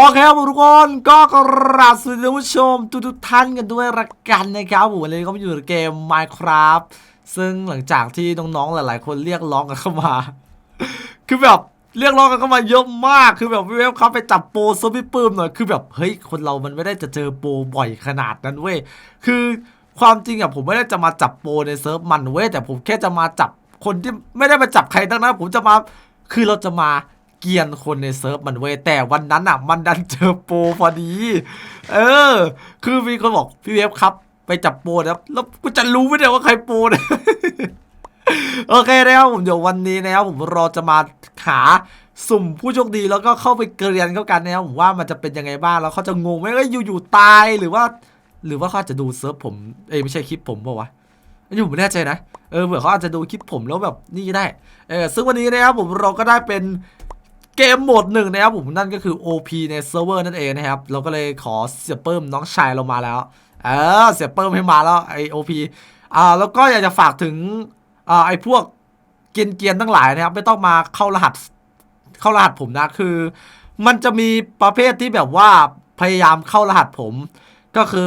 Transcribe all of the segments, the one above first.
โอเคครับทุกคนก็กราบสวัสดีท่านผู้ชมทุกๆท่านกันด้วยละกันนะครับผมวันนี้ก็มาอยู่ในเกม Minecraft ซึ่งหลังจากที่น้องๆหลายๆ คนเรียกร้องกันเข้ามา คือแบบเรียกร้องกันเข้ามาเยอะมากคือแบบเวฟครับไปจับโปรซพี่ปื้มหน่อยคือแบบเฮ้ยคนเรามันไม่ได้จะเจอโปรบ่อยขนาดนั้นเว้ยคือความจริงอะผมไม่ได้จะมาจับโปรในเซิร์ฟมันเว้ยแต่ผมแค่จะมาจับคนที่ไม่ได้มาจับใครทั้งนั้นผมจะมาคือเราจะมา เกียนคนในเซิร์ฟมันเว้ยแต่วันนั้นอะ มันดันเจอโปรพอดี เออ คือมีคนบอกพี่เวฟครับ ไปจับโปรนะครับแล้วกูจะรู้ไมเนี่ยว่าใครโปรนี่ยโอเคนะครับผมเดี๋ยววันนี้นะครับผมราจะมาหาสุ่มผู้โชคดีแล้วก็เข้าไปเกรียนเข้ากันนะครับผมว่ามันจะเป็นยังไงบ้างแล้วเขาจะงงไหมเอ้ยอยู่ๆตายหรือว่า หรือว่าเขาจะดูเซิร์ฟผมเอ้ไม่ใช่คลิปผมป่าวะอันนี้ผมไม่แน่ใจนะเออเผื่อเขาอาจจะดูคลิปผมแล้วแบบนี่ได้เออซึ่งวันนี้นะครับผมเราก็ได้เป็น เกมโหมดหนึ่งนะครับผมนั่นก็คือ OP ในเซิร์ฟเวอร์นั่นเองนะครับเราก็เลยขอเสียเปิ่มน้องชายเรามาแล้วเออเสียเปิ่มให้มาแล้วไอ OP อ่าแล้วก็อยากจะฝากถึงอ่าไอพวกเกียนเกียนทั้งหลายนะครับ ไม่ต้องมาเข้ารหัสเข้ารหัสผมนะคือ มันจะมีประเภทที่แบบว่าพยายามเข้ารหัสผม ก็คือ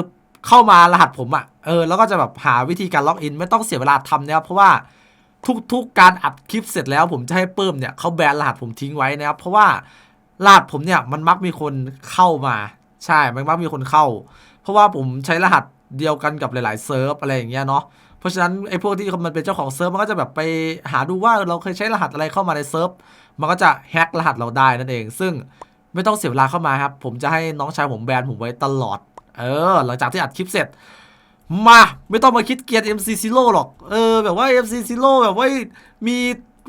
เข้ามารหัสผมอะ่ะเออแล้วก็จะแบบหาวิธีการล็อกอิน ไม่ต้องเสียเวลาทำนะครับเพราะว่า ทุกๆการอัดคลิปเสร็จแล้วผมจะให้เปิ่มเนี่ยเขาแบนรหัสผมทิ้งไว้นะครับ เพราะว่ารหัสผมเนี่ยมันมักมีคนเข้ามา ใช่ มันมักมีคนเข้า เพราะว่าผมใช้รหัสเดียวกันกับหลายๆเซิร์ฟอะไรอย่างเงี้ยเนาะเพราะฉะนั้นไอ้พวกที่มันเป็นเจ้าของเซิร์ฟมันก็จะแบบไปหาดูว่าเราเคยใช้รหัสอะไรเข้ามาในเซิร์ฟมันก็จะแฮกรหัสเราได้นั่นเอง ซึ่งไม่ต้องเสียเวลาเข้ามาครับ ผมจะให้น้องชายผมแบนผมไว้ตลอด เออ หลังจากที่อัดคลิปเสร็จ มาไม่ต้องมาคิดเกียร์ MC Zero หรอก เออ แบบว่า MC Zero แบบว่ามี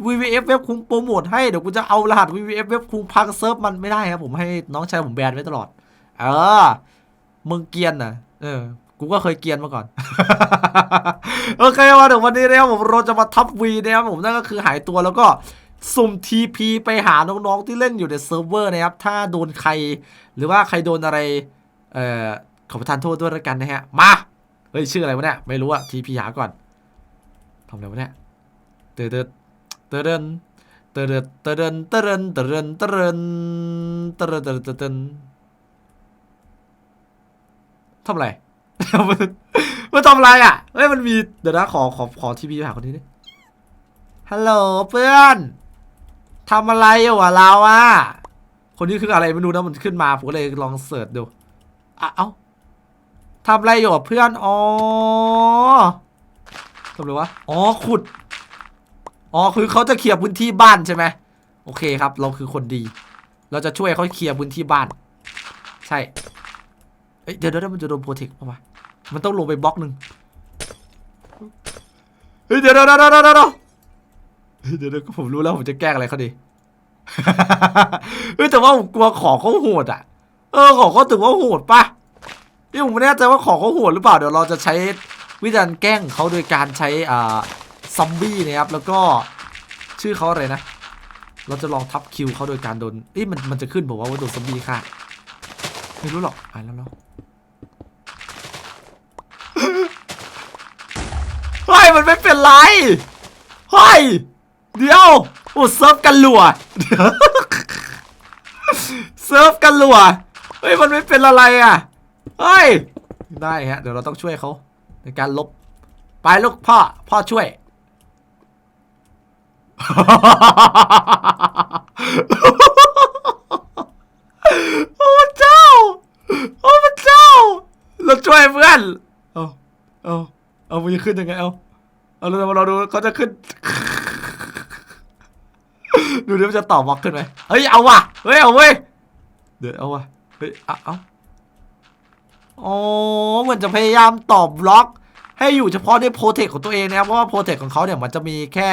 VVF เว็บคุงโปรโมทให้ เดี๋ยวกูจะเอารหัส VVF เว็บคุงพังเซิร์ฟมันไม่ได้ครับ ผมให้น้องชายผมแบนไว้ตลอด เออมึงเกียนนะเออ กูก็เคยเกียนมาก่อน โอเคมาเดี๋ยววันนี้นะครับผมเราจะมาทับวีนะครับผมนั่นก็คือหายตัวแล้วก็สุ่ม TP ไปหาน้องๆที่เล่นอยู่ในเซิร์ฟเวอร์นะครับ ถ้าโดนใคร หรือว่าใครโดนอะไร เอ่อ ขอประทานโทษด้วยแล้วกันนะฮะ มา เฮ้ยชื่ออะไรวะเนี่ยไม่รู้อะทีพีหาก่อนทำอะไรวะเนี่ยเตเดเตเดนเตเดเตเดนเตเดนเตเดนเตเดนเตเดนเตเดนทำอะไรมันทำอะไรอะเฮ้ยมันมีเดี๋ยวนะขอขอขอทีพีหาคนนี้ดิฮัลโหลเพื่อนทำอะไรอยู่อะเราอะคนนี้คืออะไรไม่รู้นะมันขึ้นมาผมก็เลยลองเสิร์ชดูอะเอ้า ทำอะไรอยู่อะเพื่อน อ๋อทำอะไรวะ อ๋อ ขุด อ๋อ คือเขาจะเคลียร์พื้นที่บ้านใช่ไหม โอเคครับ เราคือคนดี เราจะช่วยเขาเคลียร์พื้นที่บ้าน ใช่ เอ้ย เดี๋ยวเดี๋ยวมันจะโดนโปรเทคป่าวะมันต้องลงไปบล็อกหนึ่งเฮ้ย เดี๋ยวเดี๋ยวเดี๋ยวเดี๋ยวเดี๋ยวเดี๋ยวเดี๋ยวผมรู้แล้วผมจะแกล้งอะไรเขาดีเฮ้ย แต่ว่าผมกลัวของเขาโหดอะ เออ ของเขาถือว่าโหดปะ นี่ผมไม่แน่ใจว่าของเขาโหดหรือเปล่าเดี๋ยวเราจะใช้วิธีการแกล้งเขาโดยการใช้อ่าซอมบี้นะครับแล้วก็ชื่อเขาอะไรนะ เราจะลองทับคิวเขาโดยการโดนเอ้ยมันมันจะขึ้นบอกว่าว่าโดนซอมบี้ฆ่าไม่รู้หรอกอ่านแล้วเนาะเฮ้ยมันไม่เป็นไรเฮ้ยเดี๋ยวโอ้เซิร์ฟกันหลัวเดี๋ยวเซิร์ฟกันหลัวเฮ้ยมันไม่เป็นอะไรอะ เฮ้ย ได้ฮะ เดี๋ยวเราต้องช่วยเขาในการลบ ไปลูกพ่อ พ่อช่วย โอ้เจ้า โอ้เจ้า เราช่วยเพื่อน เอาเอาเอามันจะขึ้นยังไง เอาเอาเราเราดูเขาจะขึ้น ดูดิมันจะต่อบล็อกขึ้นไหมเฮ้ย เอาว่ะ เฮ้ย เอาเว้ย เดี๋ยวเอาว่ะ เฮ้ย เอาเอา อ๋อเหมือนจะพยายามตอบบล็อก ให้อยู่เฉพาะในโปรเทคของตัวเองนะครับ เพราะว่าโปรเทคของเขาเนี่ยมันจะมีแค่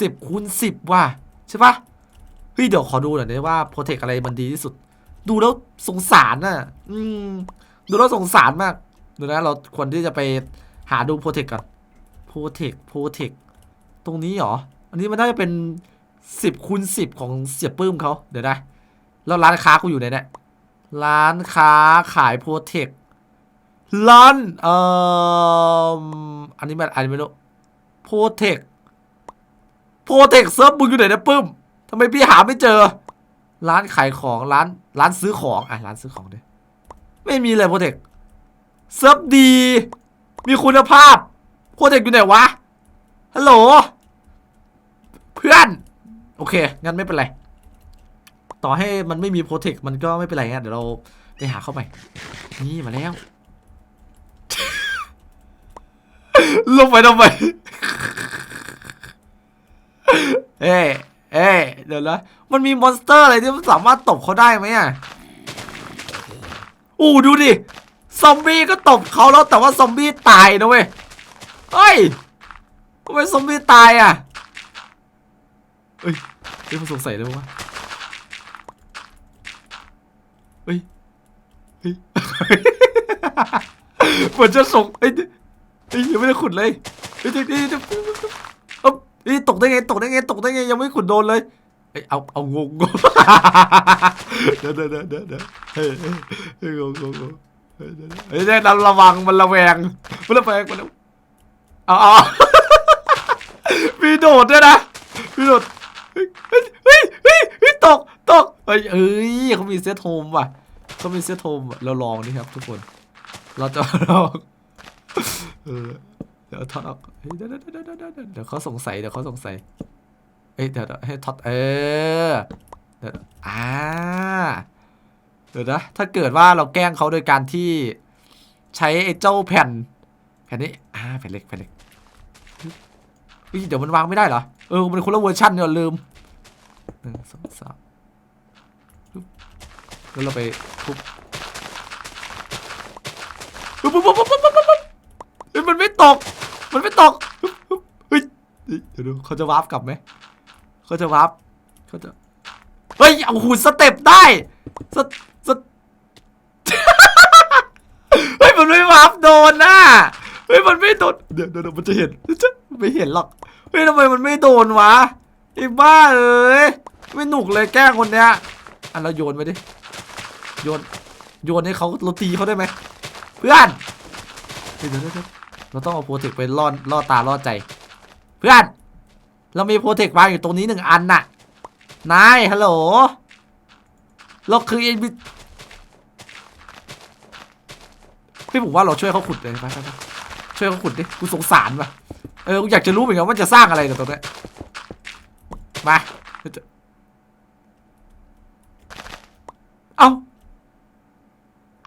สิบคูณสิบว่ะ ใช่ปะเฮ้ย เดี๋ยวขอดูหน่อยได้ว่าโปรเทคอะไรมันดีที่สุด ดูแล้วสงสารน่ะ อืม ดูแล้วสงสารมาก ดูนะเราควรที่จะไปหาดูโปรเทคก่อนโปรเทคโปรเทคตรงนี้เหรอ อันนี้มันน่าจะเป็นสิบคูณสิบของเสียปื้มเขาเดี๋ยวนะแล้วร้านค้ากูอยู่ไหนเนี่ยร้านค้าขายโปรเทค ร้านเอ่ออันนี้มันอันนี้ไม่รู้โปรเทคโปรเทคเซิร์ฟมึงอยู่ไหนเนะปื้มทำไมพี่หาไม่เจอ ร้านขายของร้านร้านซื้อของอะร้านซื้อของด้วยไม่มีเลยโปรเทคเซิร์ฟดี มีคุณภาพโปรเทคอยู่ไหนวะฮัลโหลเพื่อน โอเค งั้นไม่เป็นไร ต่อให้มันไม่มีโปรเทค มันก็ไม่เป็นไรงั้นเดี๋ยวเราไปหาเข้าไป นี่มาแล้ว ลงไปทำไมเอ้เอ้เดี๋ยวนะมันมีมอนสเตอร์อะไรที่มันสามารถตบเขาได้ไหมอะอู้ดูดิซอมบี้ก็ตบเขาแล้วแต่ว่าซอมบี้ตายนะเว้ยเฮ้ยทำไมซอมบี้ตายอะเฮ้ยเฮ้ยผสงสัยเลยวะเฮ้ยเฮ้ยเหมือนจะส่งเอ้ย เฮ้ยยังไม่ได้ขุดเลยเฮ้ยเฮ้ยเฮ้ยเฮ้ยเอ้าเฮ้ยตกได้ไงตกได้ไงตกได้ไงยังไม่ขุดโดนเลยเฮ้ยเอาเอางงงง เดี๋ยวเดี๋ยวเดี๋ยวเดี๋ยวเดี๋ยวเฮ้ยเฮ้ยเฮ้ยงงงงงเฮ้ยเดี๋ยวเดี๋ยวเฮ้ยเดี๋ยเราระวังมันระแวงมันระแวงมันระเอาเอา มีโดดด้วยนะมีโดดเฮ้ยเฮ้ยเฮ้ยเฮ้ยเฮ้ยตกตกเฮ้ยเอ้ยเขามีเซตโฮมว่ะเขามีเซตโฮมว่ะเราลองนี่ครับทุกคน เราจะลอง เออเดี๋ยวทอดออกเฮ้ยเดี๋ยวเดี๋ยวเดี๋ยวเดี๋ยวเดี๋ยวเดี๋ยวเขาสงสัยเดี๋ยวเขาสงสัยเอ้ยเดี๋ยวเดี๋ยวให้ท็อตเออเดี๋ยวอ่าเดี๋ยวนะถ้าเกิดว่าเราแกล้งเขาโดยการที่ใช้ไอ้เจ้าแผ่น แผ่นนี้อ่าแผ่นเล็กแผ่นเล็กเฮ้ยเดี๋ยวมันวางไม่ได้เหรอเออมันคนละเวอร์ชันเนี่ยลืมหนึ่งสองสามแล้วเราไปทุบปุ๊บปุ๊บปุ๊บปุ๊บปุ๊บปุ๊บปุ๊บเฮ้ยมันไม่ตก มันไม่ตกเฮ้ยเดี๋ยวดูเขาจะวาร์ปกลับไหมเขาจะวับเขาจะเฮ้ยเอาหุ่นสเต็ปได้สสเฮ้ยมันไม่วับโดนน่ะเฮ้ยมันไม่โดนเดี๋ยวเดี๋ยวเดี๋ยวมันจะเห็นจะไม่เห็นหรอกเฮ้ยทำไมมันไม่โดนวะไอ้บ้าเอ้ยไม่หนุกเลยแกล้งคนเนี้ยอันเราโยนไปดิโยนโยนให้เขาเราตีเขาได้ไหมเพื่อนเดี๋ยวเดี๋ยว เราต้องเอาโปรเทคไปล่อล่อตาล่อใจ เพื่อน เรามีโปรเทควางอยู่ตรงนี้หนึ่งอันน่ะ นาย ฮัลโหล เราคือเอ็นบีพี่ผมว่าเราช่วยเขาขุดเลยไปไปช่วยเขาขุดดิ กูสงสารว่ะ เออ กูอยากจะรู้เหมือนกันว่าจะสร้างอะไรกับตรงนี้มาเอา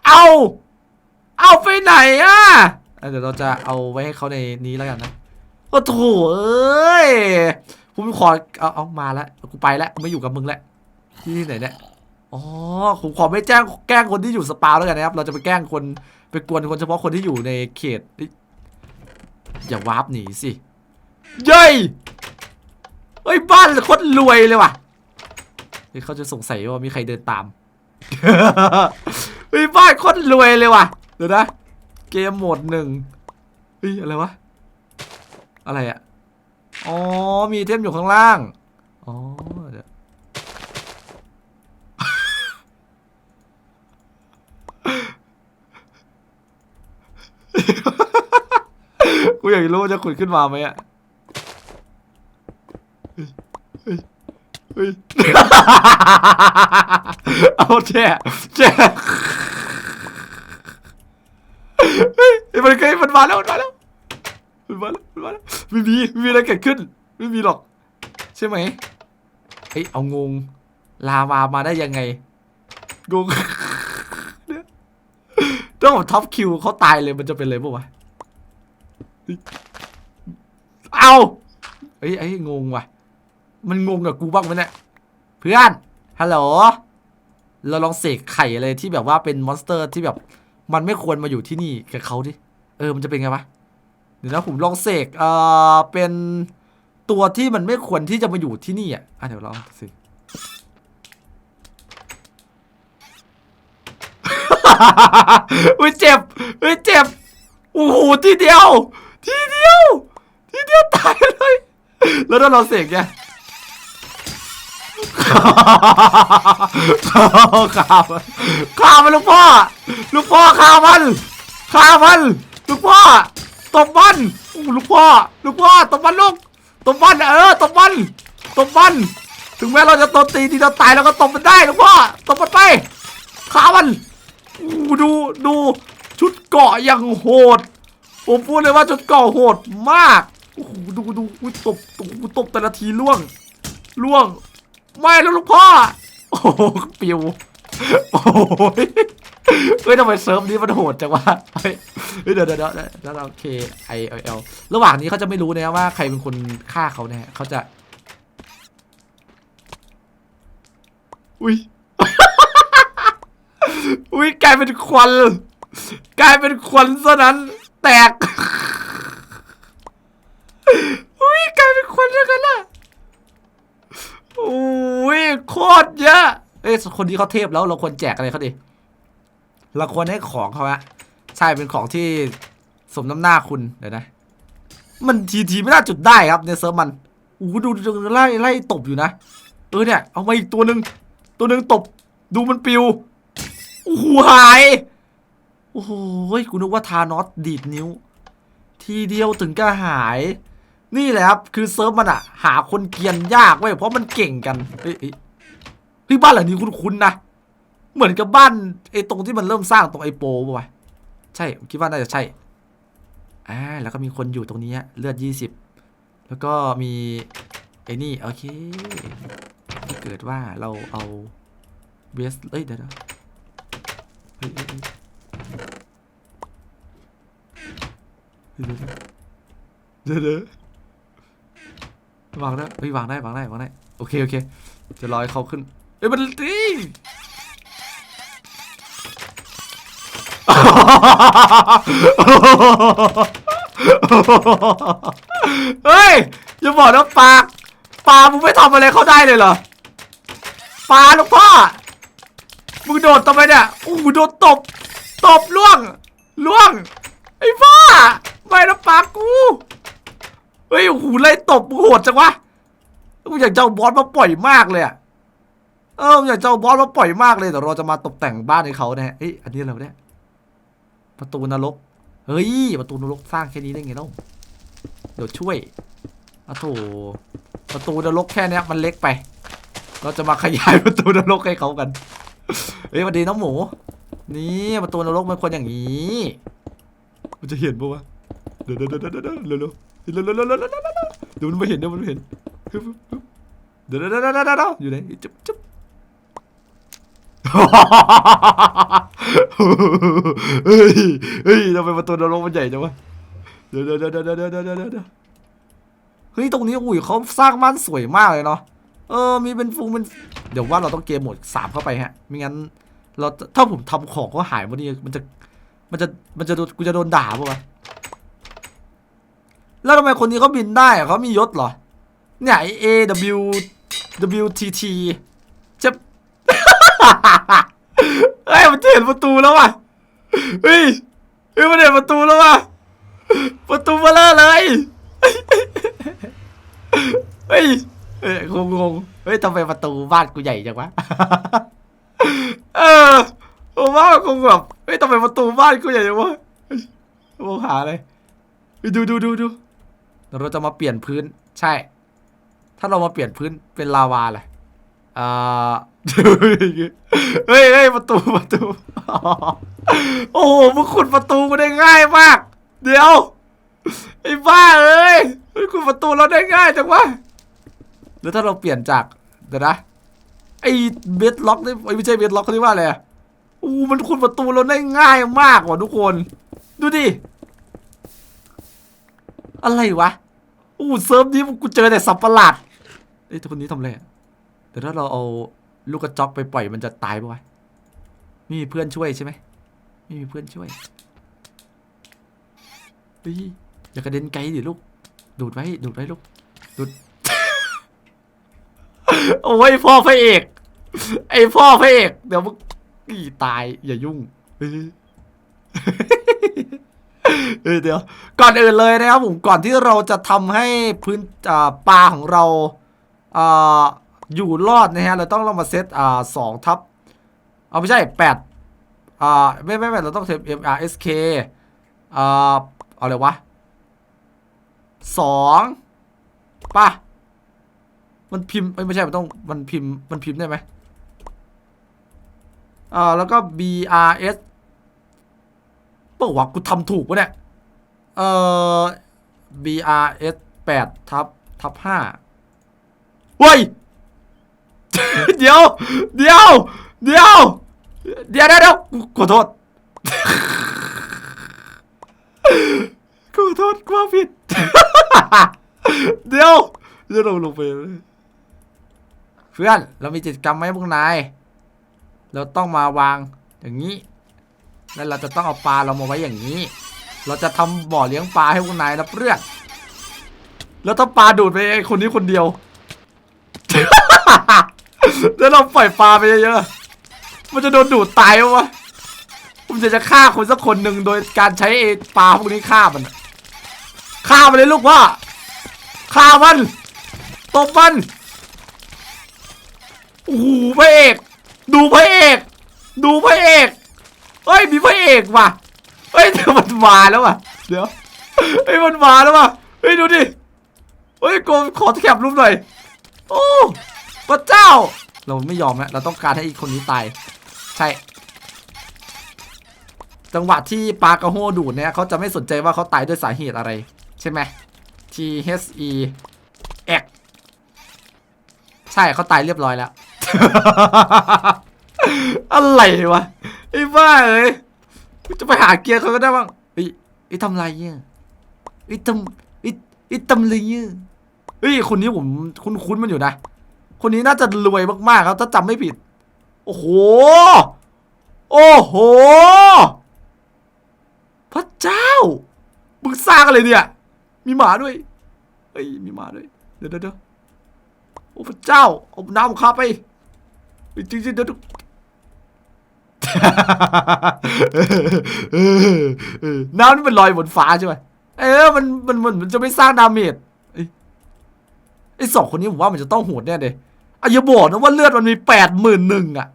เอา เอาไปไหนอะอะ เดี๋ยวเราจะเอาไว้ให้เขาในนี้แล้วกันนะโอ้โถเอ้ยผมขอเอาเอามาแล้วกูไปแล้วกูไม่อยู่กับมึงแล้วที่ไหนเนี่ยอ๋อผมขอไม่แจ้งแกล้งคนที่อยู่สปาวแล้วกันนะครับ เราจะไปแกล้งคนไปกวนคนเฉพาะคนที่อยู่ในเขตเอ้ยอย่าวาร์ปหนีสิเย้ยเฮ้ยบ้านโคตรรวยเลยว่ะเฮ้ยเขาจะสงสัยว่ามีใครเดินตามเฮ้ยบ้านโคตรรวยเลยว่ะเดี๋ยวนะ เกมโหมดหนึ่งเฮ้ยอะไรวะ อะไรอะอ๋อ มีเทมอยู่ข้างล่าง อ๋อเดี๋ยวกูอยากรู้ว่าจะขุดขึ้นมาไหมอะเฮ้ยเฮ้ยเฮ้ยเอาแช่แช่เฮ้ ยมันเคยมันมาแล้วมันมาแล้วมันมาแล้วมันมาแล้วไม่มีไม่มีอะไรเกิดขึ้น ไม่มีหรอก ใช่ไหมเฮ้ยเอางงลาวามาได้ยังไงงงเนี่ยถ้าผมท็อปคิวเขาตายเลยมันจะเป็นเลยปะวะเอาเฮ้ยไอ้ยงงว่ะ มันงงกับกูบ้างไหมเนี่ยเพื่อนฮัลโหลเราลองเสกไข่อะไรที่แบบว่าเป็นมอนสเตอร์ที่แบบ มันไม่ควรมาอยู่ที่นี่กับเขาดิ เออมันจะเป็นไงวะเดี๋ยวนะผมลองเสกเอ่อเป็นตัวที่มันไม่ควรที่จะมาอยู่ที่นี่อะอะเดี๋ยวลองสิอุ้ยเจ็บอุ้ยเจ็บโอ้โหทีเดียว ทีเดียว ทีเดียวตายเลย แล้วถ้าเราเสกเนี่ยข้ามันข้าวมันลูกพ่อ ลูกพ่อข้าวมันข้าวมัน ลูกพ่อตบมันอู้ลูกพ่อลูกพ่อตบมันลูกตบมันเออตบมันตบมันถึงแม้เราจะตบตีทีเราตายเราก็ตบมันได้ลวงพ่อตบมันไปขามันอู้ดูดูชุดเกาะอย่างโหด ผมพูดเลยว่าชุดเกาะโหดมากโอ้โหดูดูอุ้ตบตบตบแต่ละทีล่วงล่วง ไม่แล้วลูกพ่อ โอ้โหปิวโอ้ย เฮ้ยทำไมเซิร์ฟนี้มันโหดจังวะเฮ้ยเฮ้ยเดี๋ยวเดี๋ยวเดี๋ยวเดี๋ยวเราเคไอเอลระหว่างนี้เขาจะไม่รู้นะว่าใครเป็นคนฆ่าเขาแน่เขาจะ อุ้ยอุ้ยกลายเป็นควันกลายเป็นควันซะนั้น แตกอุ้ยกลายเป็นควันแล้วกันล่ะโอ้ยโคตรเยอะเอ้ยคนนี้เขาเทพแล้วเราควรแจกอะไรเขาดิ เราควรให้ของเขาอะใช่เป็นของที่สมน้ำหน้าคุณเดี๋ยวนะ มันทีทีไม่น่าจุดได้ครับในเซิร์ฟมันโอ้ดูดูดูไล่ไล่ตบอยู่นะ เออเนี่ยเอามาอีกตัวหนึ่งตัวหนึ่งตบ ดูมันปิวโอ้โหหาย โอ้โหกูนึกว่าทานอสดีดนิ้ว ทีเดียวถึงก็หาย นี่แหละครับคือเซิร์ฟมันอะหาคนเกียนยากเว้ยเพราะมันเก่งกันเฮ้ยเฮ้ยเฮ้ยบ้านหลังนี้คุ้นๆนะ เหมือนกับบ้านไอ้ตรงที่มันเริ่มสร้างตรงไอโปป่ะวะใช่คิดว่าน่าจะใช่อ่าแล้วก็มีคนอยู่ตรงนี้เลือดยี่สิบแล้วก็มีไอ้นี่โอเคถ้าเกิดว่าเราเอาเบสเอ้ยเดี๋ยวเดี๋ยวเฮ้ยเฮ้ยเฮ้ยเฮ้ยเดี๋ยวเดี๋ยววางได้เฮ้ยวางได้วางได้วางได้โอเคโอเคจะรอให้เขาขึ้นเอ้ยมันตี เฮ้ย อย่าบอกนะปลาปลามึงไม่ทำอะไรเขาได้เลยเหรอปลาลูกพ่อมึงโดดทำไมเนี่ยอู้โดนตบ ตบล่วงล่วง ไอ้บ้าไม่นะปากกูเฮ้ยโอ้โหไล่ตบมึงโหดจังวะกูอยากจะเอาบอสมาปล่อยมากเลยอะเอออยากจะเอาบอสมาปล่อยมากเลยแต่เราจะมาตกแต่งบ้านให้เขานะฮะเอ้ยอันนี้อะไรเนี่ย ประตูนรก เฮ้ย ประตูนรกสร้างแค่นี้ได้ไงเล่าเดี๋ยวช่วยอะโถประตูนรกแค่นี้มันเล็กไป เราจะมาขยายประตูนรกให้เขากัน เฮ้ยวัสดีน้องหมู นี่ประตูนรกมันควรอย่างนี้ มันจะเห็นปะวะเดี๋ยวเดี๋ยวเดี๋ยวเดี๋ยวเดี๋ยวเร็วเร็วเร็วเร็วเร็วเร็วเร็วเร็วเร็วเดี๋ยวมันไม่เห็นเดี๋ยวมันไม่เห็นฮึบฮึบฮึบเดี๋ยวเดี๋ยวเดี๋ยวเดี๋ยวเดี๋ยวเดี๋ยวอยู่ไหนจุ๊บจุ๊บ เฮ้ยเฮ้ยทำไมประตูนรกมันใหญ่จังวะเดี๋ยวเดี๋ยวเดี๋ยวเดี๋ยวเดี๋ยวเดี๋เฮ้ยตรงนี้อุ้ยเขาสร้างบ้านสวยมากเลยเนาะเออมีเป็นฟูเป็นเดี๋ยวว่าเราต้องเกมหมดสามเข้าไปฮะไม่งั้น เราถ้าผมทำของก็หายวันนี้มันจะมันจะมันจะกูจะโดนด่าปะวะแล้วทำไมคนนี้เขาบินได้เขามียศเหรอเนี่ย A W W T T จะ เฮ้ยมันจะเห็นประตูแล้วว่ะเฮ้ยเฮ้ยมันเห็นประตูแล้วว่ะประตูมาเลอะเลยเฮ้ยเฮ้ยงงงๆเฮ้ยทำไมประตูบ้านกูใหญ่จังวะเออผมว่าคงแบบเฮ้ยทำไมประตูบ้านกูใหญ่จังวะมองหาเลยดูดูดูดูเดี๋ยวเราจะมาเปลี่ยนพื้น ใช่ ถ้าเรามาเปลี่ยนพื้นเป็นลาวาเลยอ่า เฮ้ยเฮ้ยประตูประตู โอ้โหมึงขุดประตูมาได้ง่ายมาก เดี๋ยวไอ้บ้าเอ้ยขุดประตูเราได้ง่ายจังวะแล้วถ้าเราเปลี่ยนจากเดี๋ยวนะไอ้เบสล็อกนี่ไอ้ไม่ใช่เบสล็อกเขาเรียกว่าอะไรอู้มันขุดประตูเราได้ง่ายมากว่ะทุกคน ดูดิอะไรวะอู้เซิร์ฟนี้กูเจอแต่สับประหลาดเอ้ยแต่คนนี้ทำอะไรอะแต่ถ้าเราเอา ลูกกระจอกไปปล่อยมันจะตายปะวะไม่มีเพื่อนช่วยใช่ไหมไม่มีเพื่อนช่วยเฮ้ยอย่ากระเด็นไกลดิลูก ดูดไว้ ดูดไว้ลูก ดูด โอ้ยพ่อพระเอก ไอพ่อพระเอก เดี๋ยวมึงตาย อย่ายุ่งเเดี๋ยว ก่อนอื่นเลยนะครับผม ก่อนที่เราจะทำให้พื้นอ่าปลาของเรา อยู่รอดนะฮะเราต้องเรามาเซตอ่าสองทับเอาไม่ใช่แปดอ่าไม่ไม่ไม่เราต้องเซต M R S K อ่าเอาอะไรวะสองป่ะมันพิมพ์ไม่ใช่มันต้องมันพิมพ์มันพิมพ์ได้ไหมอ่าแล้วก็ B R S เปล่าวะกูทำถูกปะเนี่ยเอ่อ B R S แปดทับทับห้าเฮ้ย เดี๋ยว เดี๋ยว เดี๋ยว เดี๋ยวเดี๋ยวเดี๋ยวกูขอโทษ ขอโทษความผิด เดี๋ยวเดี๋ยวเราลงไปเลยเพื่อน เรามีกิจกรรมไหมพวกนาย เราต้องมาวางอย่างนี้ แล้วเราจะต้องเอาปลาเรามาไว้อย่างนี้ เราจะทำบ่อเลี้ยงปลาให้พวกนายนะเพื่อน แล้วถ้าปลาดูดไปไอ้คนนี้คนเดียว แล้วเราปล่อยปลาไปเยอะๆ มันจะโดนดูดตายวะผมจะจะฆ่าคนสักคนหนึ่งโดยการใช้ปลาพวกนี้ฆ่ามันฆ่ามันเลยลูกว่าฆ่ามันตบมันโอ้โหพระเอก ดูพระเอก ดูพระเอกเฮ้ยมีพระเอกว่ะเฮ้ยเดี๋ยวมันมาแล้วว่ะเดี๋ยวเฮ้ยมันมาแล้วว่ะเฮ้ยดูดิเฮ้ยกูขอแคปรูปหน่อยโอ้ พระเจ้า เราไม่ยอมนะเราต้องการให้อีกคนนี้ตาย ใช่ จังหวะที่ปลากระโฮดูดเนี่ยเขาจะไม่สนใจว่าเขาตายด้วยสาเหตุอะไร ใช่ไหม T H E X ใช่เขาตายเรียบร้อยแล้ว อะไรวะไอ้บ้าเอ้ยจะไปหาเกียร์เขาก็ได้บ้างไอ้ไอ้ทำไรเนี่ยไอ้ทำไอ้ไอ้ทำไรเนี่ยเฮ้ยคนนี้ผมคุ้นๆมันอยู่นะ คนนี้น่าจะรวยมากๆครับ ถ้าจำไม่ผิด โอ้โห โอ้โห พระเจ้ามึงสร้างอะไรเนี่ย มีหมาด้วย เฮ้ย มีหมาด้วย เดี๋ยวเดี๋ยวเดี๋ยวโอ้พระเจ้า เอาน้ำข้าไปจริงจริงๆเดี๋ยวน้ำนี่มันลอยบนฟ้าใช่ไหมเออมันมันมันมันจะไม่สร้างดาเมจไอ้สองคนนี้ผมว่ามันจะต้องโหดแน่เลย อะอย่าบอกนะว่าเลือดมันมีแปดหมื่นหนึ่งอะ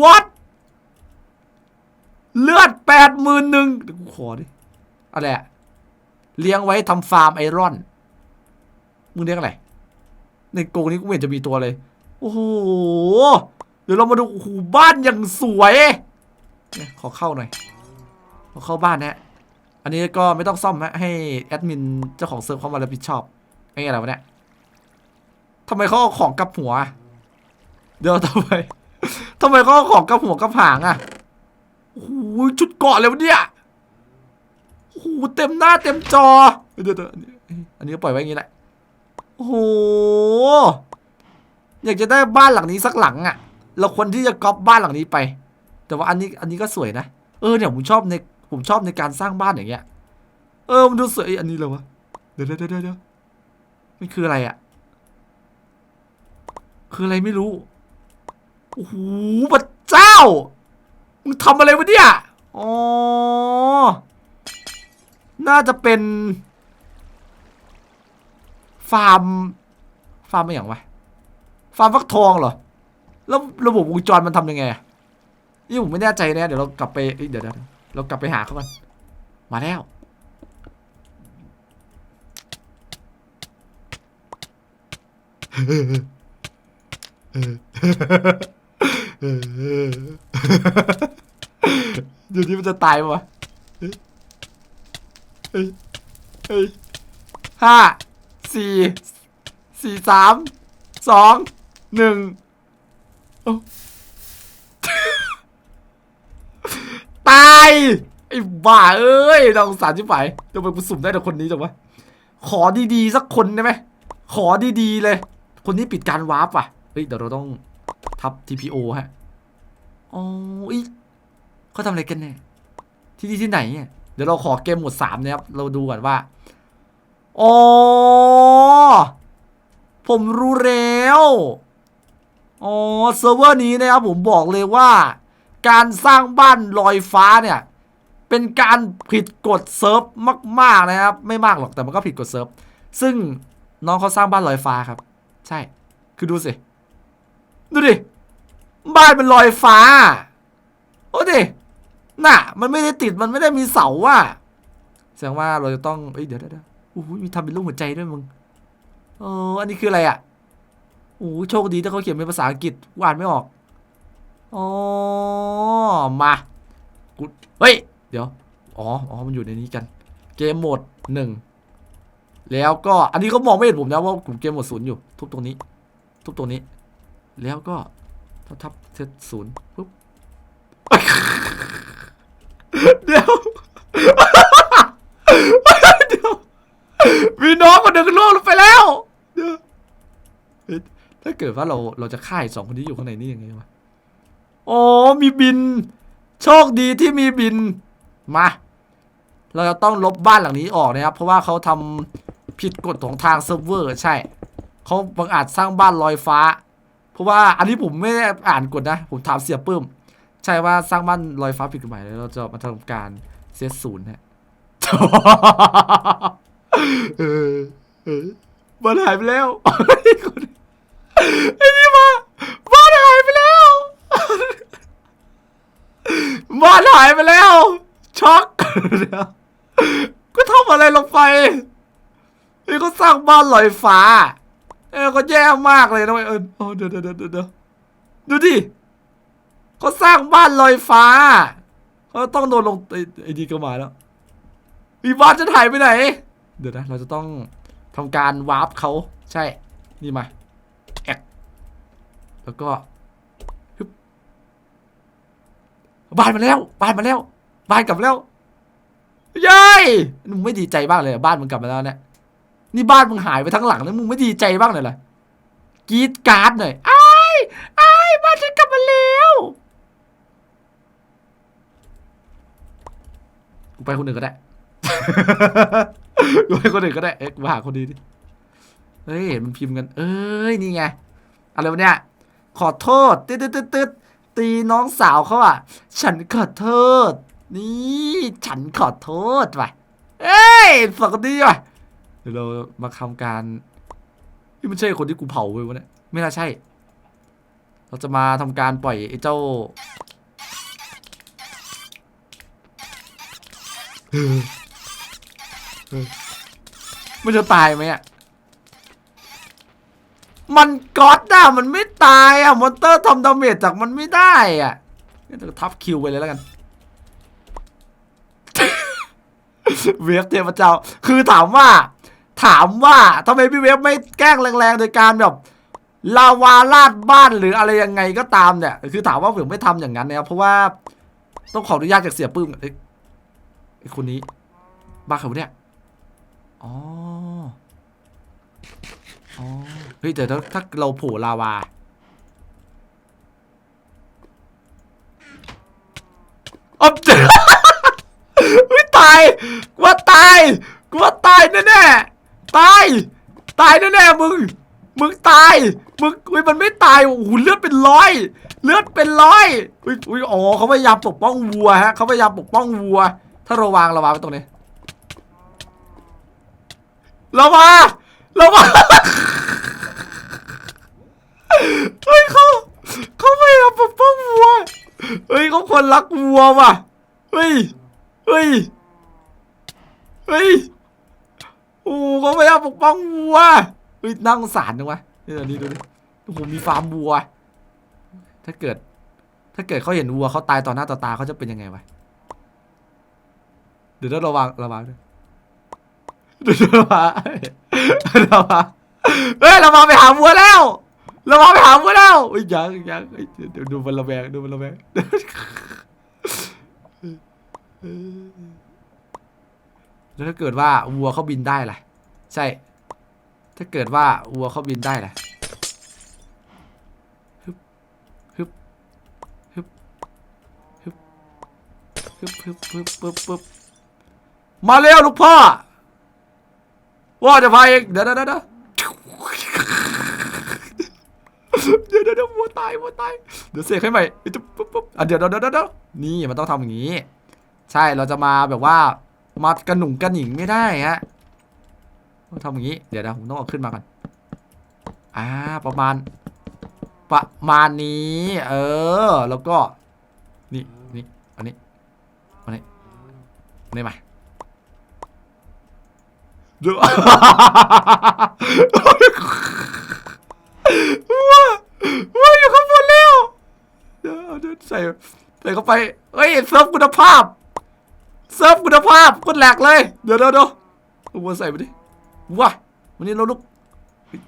what เลือดแปดหมื่นหนึ่งเดี๋ยวกูขอดิอะไรอะเลี้ยงไว้ทำฟาร์มไอรอน มึงเลี้ยงอะไร ในโกงนี้กูเห็นจะมีตัวเลย โอ้โห เดี๋ยวเรามาดูโอ้โหบ้านอย่างสวยขอเข้าหน่อย ขอเข้าบ้านนะฮะอันนี้ก็ไม่ต้องซ่อมนะให้แอดมินเจ้าของเซิร์ฟเขามารับผิดชอบไอ้อะไรวะเนี่ย ทำไมเขาเอาของกับหัว เดี๋ยวทำไมทำไมเขาเอาของกับหัวกับหางอะโอ้โหชุดเกาะเลยวะเนี่ยโอ้โหเต็มหน้าเต็มจอเดี๋ยวเดี๋ยวอันนี้อันนี้ก็ปล่อยไว้อย่างนี้แหละโอ้โหอยากจะได้บ้านหลังนี้สักหลังอะ่ะเราควรที่จะก๊อปบ้านหลังนี้ไป แต่ว่าอันนี้อันนี้ก็สวยนะเออเนี่ยผมชอบในผมชอบในการสร้างบ้านอย่างเงี้ย เออมันดูสวยอันนี้เลยวะเดี๋ยวเดี๋ยวเดี๋ยวเดี๋ยวมันคืออะไรอะ่ะ คืออะไรไม่รู้ โอ้โหพระเจ้า มึงทำอะไรวะเนี่ย อ๋อ น่าจะเป็น ฟาร์ม ฟาร์มอะไรอย่างวะ ฟาร์มฟักทองเหรอ แล้วระบบวงจรมันทำยังไง นี่ผมไม่แน่ใจนะ เดี๋ยวเรากลับไป เดี๋ยวเดี๋ยวเรากลับไปหาเขาก่อนมาแล้ว เดี๋ยวนี้มันจะตายปะวะเฮ้ยเฮ้ยห้าสี่สี่สามสองหนึ่งตายไอ้บ้าเอ้ยเราสารชิบหายทำไมกูสุ่มได้แต่คนนี้จังวะ ขอดีๆ สักคนได้ไหม ขอดีๆเลย คนนี้ปิดการวาร์ปว่ะ ฮ้ยเดี๋ยวเราต้องทับ TPO ฮะ อ๋ออีเขาทำอะไรกันเนี่ย ที่นี่ที่ไหนเนี่ย เดี๋ยวเราขอเกมหมวดสามนะครับ เราดูก่อนว่า อ๋อ ผมรู้แล้ว อ๋อ เซิร์ฟเวอร์นี้นะครับผมบอกเลยว่า การสร้างบ้านลอยฟ้าเนี่ย เป็นการผิดกฎเซิร์ฟมาก ๆ นะครับ ไม่มากหรอกแต่มันก็ผิดกฎเซิร์ฟ ซึ่งน้องเขาสร้างบ้านลอยฟ้าครับ ใช่ คือดูสิ ดูดิ บ้านมันลอยฟ้า โอ้ดิน่ะ มันไม่ได้ติดมันไม่ได้มีเสาว่ะแสดงว่าเราจะต้องเอ้ยเดี๋ยวเดี๋ยวโอ้โหมีทำเป็นรูปหัวใจด้วยมึงเอออันนี้คืออะไรอะโอ้โชคดีที่เขาเขียนเป็นภาษาอังกฤษอ่านไม่ออกอ๋อมากูเฮ้ย เดี๋ยว อ๋ออ๋อมันอยู่ในนี้กัน เกมโหมดหนึ่งแล้วก็อันนี้เขามองไม่เห็นผมนะว่าผมเกมโหมดศูนย์อยู่ ทุบตรงนี้ ทุบตรงนี้ แล้วก็ทับทับเซตศูนย์ปุ๊บเดี๋ยวเดี๋ยวมีน้องคนหนึ่งล่วงลงไปแล้วเดี๋ยวเอ๊ะถ้าเกิดว่าเราเราจะฆ่าอีกสองคนที่อยู่ข้างในนี่ยังไงวะอ๋อมีบิน โชคดีที่มีบินมา เราจะต้องลบบ้านหลังนี้ออกนะครับ เพราะว่าเขาทำผิดกฎของทางเซิร์ฟเวอร์ ใช่ เขาบังอาจสร้างบ้านลอยฟ้า เพราะว่าอันนี้ผมไม่ได้อ่านกฎนะ ผมถามเสียปื้ม ใช่ว่าสร้างบ้านลอยฟ้าผิดกฎหมายแล้วเราจะมาทำการเซตศูนย์ฮะเออเออบ้านหายไปแล้วไอ้นี่มาบ้านหายไปแล้วบ้านหายไปแล้ว ช็อกเดี๋ยก็ทำอะไรลงไปไอ้ก็สร้างบ้านลอยฟ้า เออก็แย่มากเลยนะเว้ยเออเอาเดี๋ยวเดี๋ยวเดี๋ยวเดี๋ยวดูดิเขาสร้างบ้านลอยฟ้าเขาต้องโดนลงไอ้ไอ้ดีก็มาแล้วมีบ้านจะหายไปไหน เดี๋ยวนะ เราจะต้องทำการวาร์ปเขาใช่ นี่มาแอกแล้วก็ฮึบบ้านมาแล้ว บ้านมาแล้ว บ้านกลับมาแล้วเย้ยไม่ดีใจบ้างเลย บ้านมึงกลับมาแล้วเนี่ย นี่บ้านมึงหายไปทั้งหลังแล้วมึงไม่ดีใจบ้างเลยเหรอกรีดการ์ดหน่อยไอ้ายอ้บ้านฉันกลับมาแล้วกูไปคนอื่นก็ได้กูไปคนอื่นก็ได้ เอ๊ะกูหาคนดีดิเฮ้ยเห็นมันพิมพ์กัน เอ้ยนี่ไงอะไรวะเนี่ย ขอโทษตึ๊ดตึ๊ดตึ๊ดตึ๊ดตีน้องสาวเขาอะ ฉันขอโทษ นี่ ฉันขอโทษว่ะเอ้ยสวัสดีว่ะ เดี๋ยวเรามาทำการนี่มันใช่คนที่กูเผาไปวะเนี่ยไม่น่าใช่ เราจะมาทำการปล่อยไอ้เจ้ามันจะตายไหมอะ มันก๊อตอะมันไม่ตายอะ มอนเตอร์ทำดาเมจจากมันไม่ได้อะงั้นเราทับคิวไปเลยแล้วกัน เวฟเทพเจ้า คือถามว่า ถามว่าทำไมพี่เวฟไม่แกล้งแรงๆ โดยการแบบลาวาลาดบ้านหรืออะไรยังไงก็ตามเนี่ย คือถามว่าผมไม่ทำอย่างนั้นนะครับเพราะว่าต้องขออนุญาตจากเสียปื้มไอ้คนนี้บ้าเขาเนี่ยอ๋ออ๋อเฮ้ยแต่ถ้าถ้าเราโผล่ลาวาออบเจไม่ตายกว่าตายกว่าตายแน่ๆ ตาย ตายแน่ๆมึง มึงตาย มึงอุ้ยมันไม่ตาย โอ้โหเลือดเป็นร้อย เลือดเป็นร้อย อุ้ยอุ้ยอ๋อเขาพยายามปกป้องวัวฮะเขาพยายามปกป้องวัว ถ้าราวางราวางไว้ตรงนี้รามาเรามาเฮ้ยเขาเขาพยายามปกป้องวัว เฮ้ยเขาคนรักวัวว่ะ เฮ้ย เฮ้ย เฮ้ย อ้เขาพยายามปกป้องวัวเฮ้ยน่าสงสารจังวะนี่ดูนี่ดูนี่โอ้โหมีฟาร์มวัว ถ้าเกิด ถ้าเกิดเขาเห็นวัวเขาตายต่อหน้าต่อตาเขาจะเป็นยังไงวะเดี๋ยวเราระวังระวังด้วยเดี๋ยวระวังระวังเฮ้ยระวังไปหาวัวแล้วระวังไปหาวัวแล้วเฮ้ยยังยังเฮ้ยเดี๋ยวดูมันระแวงดูมันระแวง แล้วถ้าเกิดว่าวัวเขาบินได้ล่ะ ใช่ ถ้าเกิดว่าวัวเขาบินได้ล่ะฮึบฮึบฮึบฮึบฮึบฮึบฮึบฮึบฮึบมาเร็วลูกพ่อว่าจะพาเองเดี๋ยวเดี๋ยวเดี๋ยวเดี๋ยวเดี๋ยววัวตายวัวตายเดี๋ยวเสกให้ใหม่ปุ๊บปุ๊บอะเดี๋ยวเดี๋ยวเดี๋ยวนี่มันต้องทำอย่างนี้ ใช่เราจะมาแบบว่า มากระหนุ่งกระหนิงไม่ได้ฮะทำอย่างนี้ เดี๋ยวนะผมต้องเอาขึ้นมากันอ่าประมาณ ประมาณนี้ เออ แล้วก็ นี่นี่อันนี้อันนี้อันนี้มาเดี๋ยวว้าว้าอยู่ข้างบนแล้วเดี๋ยวใส่ใส่เข้าไปเฮ้ยเซิร์ฟคุณภาพ เซิร์ฟคุณภาพคนแหลกเลย เดี๋ยวเดี๋ยวเดี๋ยวเอาวัวใส่ไปดิว้าวันนี้เราลุก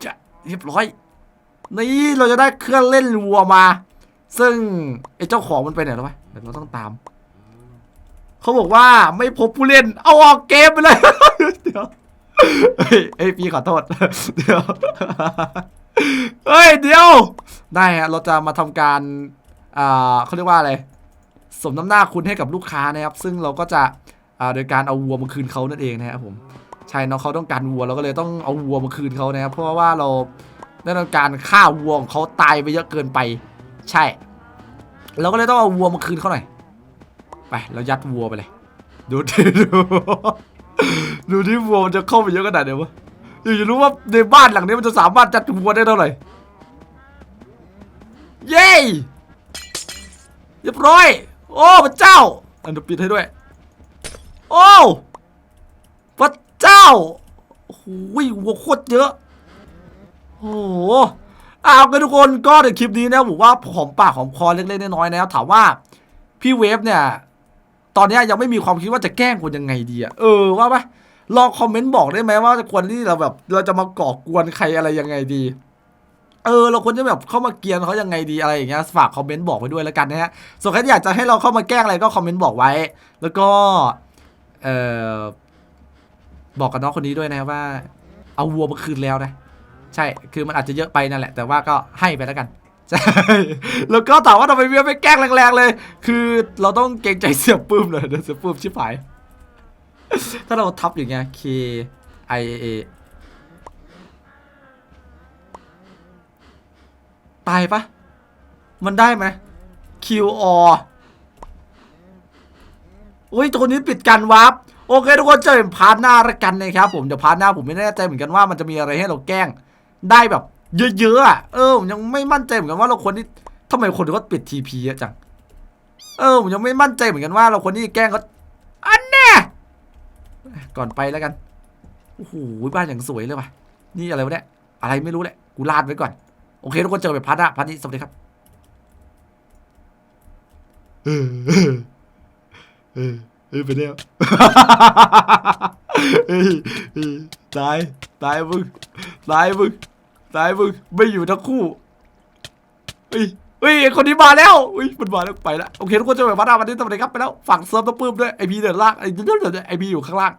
จะเรียบร้อย นี่เราจะได้เครื่องเล่นวัวมา ซึ่งไอ้เจ้าของมันไปไหนแล้ววะเดี๋ยวเราต้องตาม เขาบอกว่าไม่พบผู้เล่น เอาออกเกมไปเลย เดี๋ยวเฮ้ยพี่ขอโทษ เดี๋ยว เฮ้ยเดี๋ยว ได้ฮะเราจะมาทำการ อ่าเขาเรียกว่าอะไร สมน้ำหน้าคุณให้กับลูกค้านะครับ ซึ่งเราก็จะโดยการเอาวัวมาคืนเขานั่นเองนะครับผมใช่เนาะเขาต้องการวัวเราก็เลยต้องเอาวัวมาคืนเขานะครับ เพราะว่าเราได้ทำการฆ่าวัวของเขาตายไปเยอะเกินไป ใช่ เราก็เลยต้องเอาวัวมาคืนเขาหน่อยไปเรายัดวัวไปเลย ดูดิดูดูที่วัวมันจะเข้าไปเยอะขนาดไหนวะอยากจะรู้ว่าในบ้านหลังนี้มันจะสามารถจัดวัวได้เท่าไหร่เย้เรียบร้อย โอ้พระเจ้า อันเดี๋ยวปิดให้ด้วย โอ้พระเจ้าโอ้โหวัวโคตรเยอะ โอ้โหเอากันทุกคนก็ในคลิปนี้นะผมว่าหอมปากหอมคอเล็กๆน้อยๆนะครับถามว่าพี่เวฟเนี่ย ตอนเนี้ยยังไม่มีความคิดว่าจะแกล้งคนยังไงดีอะเออว่าปะลองคอมเมนต์บอกได้ไหมว่าควรที่เราแบบ เราจะมาก่อกวนใครอะไรยังไงดี เออเราควรจะแบบเข้ามาเกียนเขายังไงดีอะไรอย่างเงี้ยฝากคอมเมนต์บอกไว้ด้วยแล้วกันนะฮะส่วนใครที่อยากจะให้เราเข้ามาแกล้งอะไรก็คอมเมนต์บอกไว้ แล้วก็เออบอกกับน้องคนนี้ด้วยนะว่า เอาวัวมาคืนแล้วนะ ใช่คือมันอาจจะเยอะไปนั่นแหละ แต่ว่าก็ให้ไปแล้วกันใช่แล้วก็ถามว่าทำไมเวียไม่แกล้งแรงๆเลย คือเราต้องเกรงใจเสียปื้มเลยเดี๋ยวเสียปื้มชิบหายถ้าเราทับอย่างเงี้ย K I A ตายปะมันได้ไหม Q R อุ้ยตัวนี้ปิดกันวาร์ปโอเคทุกคนเจอกันพาร์ทหน้าละกันนะครับผมเดี๋ยวพาร์ทหน้าผมไม่แน่ใจเหมือนกันว่ามันจะมีอะไรให้เราแกล้งได้แบบ เยอะๆอะเออผมยังไม่มั่นใจเหมือนกันว่าเราควรที่ทำไมคนถึงก็ปิดทีพีอะจังเออผมยังไม่มั่นใจเหมือนกันว่าเราควรที่แกล้งเขาอันแน่ก่อนไปแล้วกันโอ้โหบ้านอย่างสวยเลยว่ะนี่อะไรวะเนี่ยอะไรไม่รู้แหละกูลาดไว้ก่อน โอเคทุกคนเจอกันพาร์ทน้าพาร์ทนี้สวัสดีครับเออเออเออไปแล้วตายตายมึงตายมึงตายมึงไม่อยู่ทั้งคู่เฮ้ยเฮ้ยคนนี้มาแล้วเฮ้ยมันมาแล้วไปแล้วโอเคทุกคนเจอกันพาร์ทหน้าวันนี้สวัสดีครับไปแล้วฝั่งเซิร์ฟต้องปื้มด้วยไอพีเดินล่างไอเดินไอพีอยู่ข้างล่าง